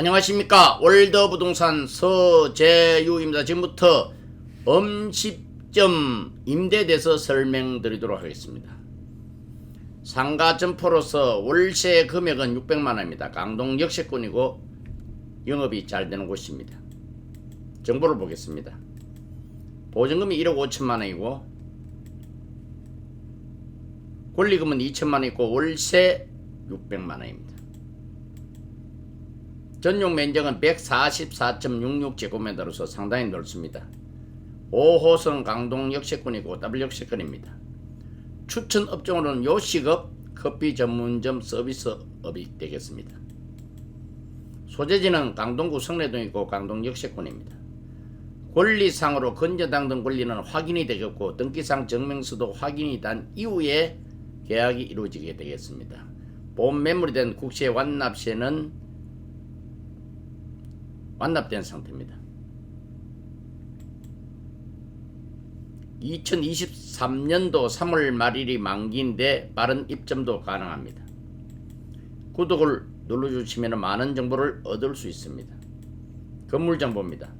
안녕하십니까 월더부동산 서재유입니다. 지금부터 음식점 임대에 대해서 설명드리도록 하겠습니다. 상가 점포로서 월세 금액은 600만원입니다. 강동 역세권이고 영업이 잘 되는 곳입니다. 정보를 보겠습니다. 보증금이 1억 5천만원이고 권리금은 2천만원 있고 월세 600만원입니다. 전용 면적은 144.66제곱미터로서 상당히 넓습니다. 5호선 강동 역세권이고 더블 역세권입니다. 추천 업종으로는 요식업, 커피 전문점 서비스업이 되겠습니다. 소재지는 강동구 성내동이고 강동 역세권입니다. 권리상으로 건저당 등 권리는 확인이 되겠고 등기상 증명서도 확인이 된 이후에 계약이 이루어지게 되겠습니다. 본 매물이 된 국세 완납시에는 완납된 상태입니다. 2023년도 3월 말일이 만기인데 빠른 입점도 가능합니다. 구독을 눌러주시면 많은 정보를 얻을 수 있습니다. 건물 정보입니다.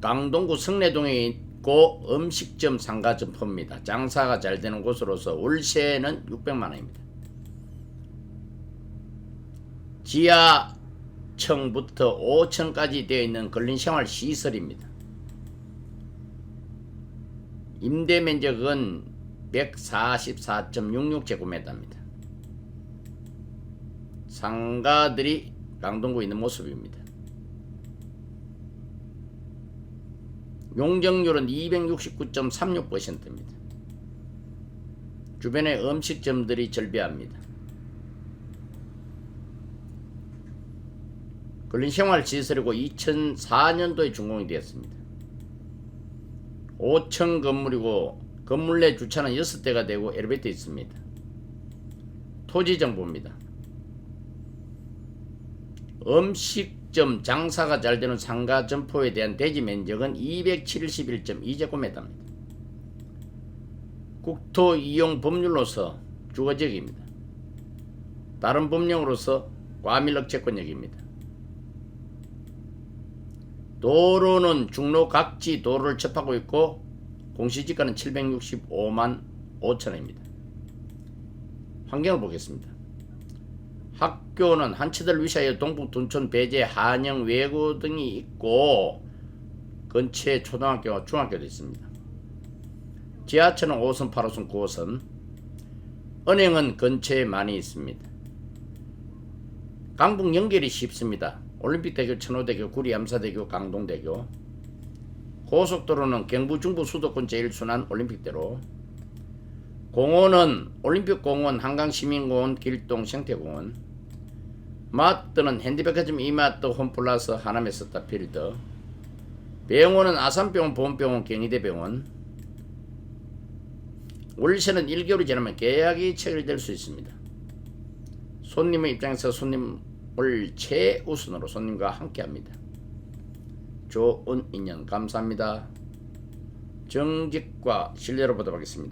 강동구 성내동에 있고 음식점 상가 점포입니다. 장사가 잘 되는 곳으로서 월세는 600만 원입니다. 지하 층부터 5층까지 되어 있는 근린생활 시설입니다. 임대 면적은 144.66제곱미터입니다. 상가들이 강동구에 있는 모습입니다. 용적률은 269.36%입니다. 주변에 음식점들이 절비합니다. 근린생활 시설이고 2004년도에 준공이 되었습니다. 5층 건물이고 건물 내 주차는 6대가 되고 엘리베이터 있습니다. 토지 정보입니다. 음식점 장사가 잘 되는 상가 점포에 대한 대지 면적은 271.2제곱미터입니다. 국토 이용 법률로서 주거지역입니다. 다른 법령으로서 과밀력 채권역입니다. 도로는 중로 각지 도로를 접하고 있고 공시지가는 765만 5천원입니다. 환경을 보겠습니다. 학교는 한치들 위시하여 동북 둔촌 배제 한영 외고 등이 있고 근처에 초등학교와 중학교도 있습니다. 지하철은 5호선, 8호선, 9호선 은행은 근처에 많이 있습니다. 강북 연결이 쉽습니다. 올림픽대교, 천호대교, 구리암사대교, 강동대교. 고속도로는 경부 중부 수도권 제1순환 올림픽대로. 공원은 올림픽공원, 한강시민공원, 길동, 생태공원. 마트는 핸디백화점 이마트, 홈플러스, 하나메스타필드. 병원은 아산병원, 보험병원, 경희대병원. 월세는 1개월이 지나면 계약이 체결될 수 있습니다. 손님의 입장에서 손님 을 최우선으로 손님과 함께합니다. 좋은 인연 감사합니다. 정직과 신뢰로 보도록 하겠습니다.